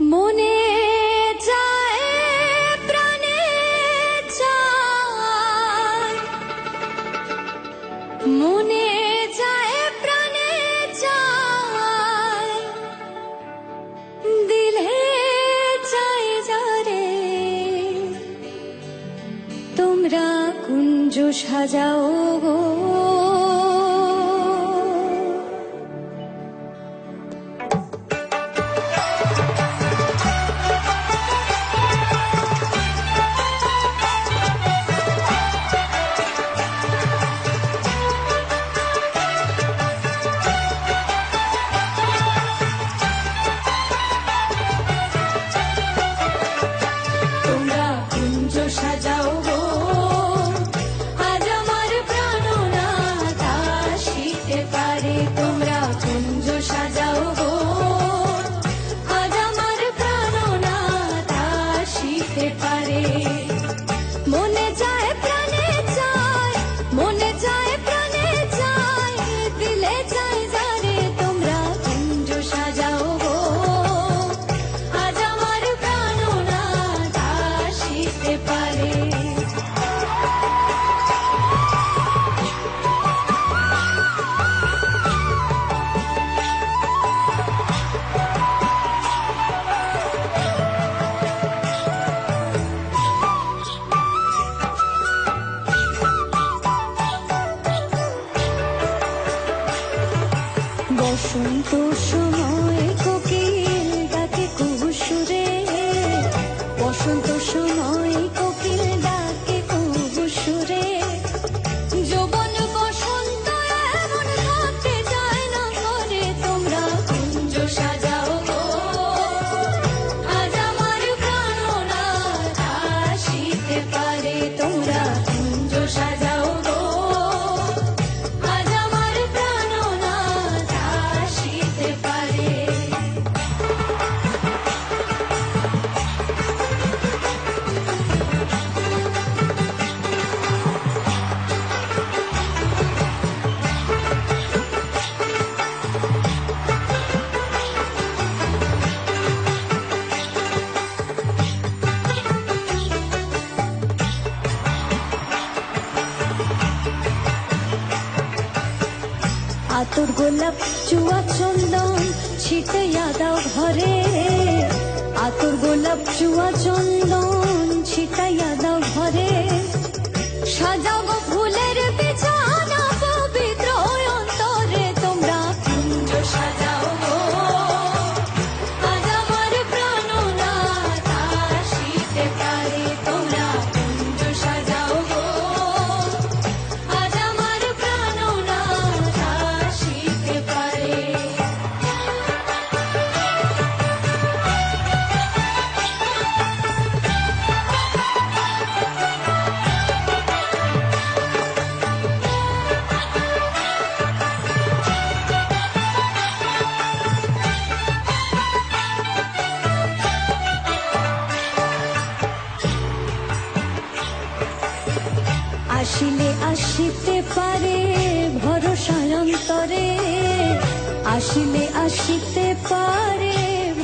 মনে যায়, প্রাণে যায়। মনে যায়, প্রাণে যায়। দিলে যায় যারে তোমরা কুঞ্জ সাজাও গো। তোর গোলাপ, চুয়া চন্দন ছিটে দাও ঘরে। আতর গোলাপ, চুয়া চন্দন ছিটাইয়া দাও ঘরে। সাজা আসিতে পারে ভরসায়ন্তরে আসিলে আসিতে পারে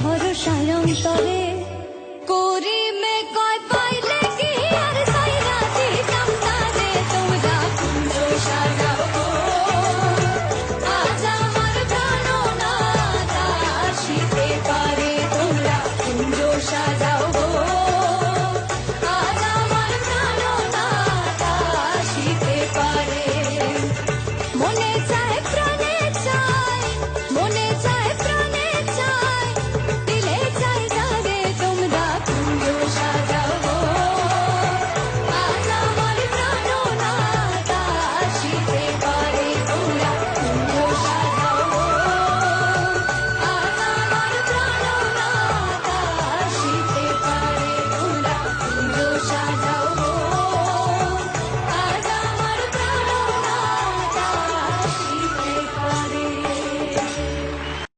ভরসায়ন্তরে।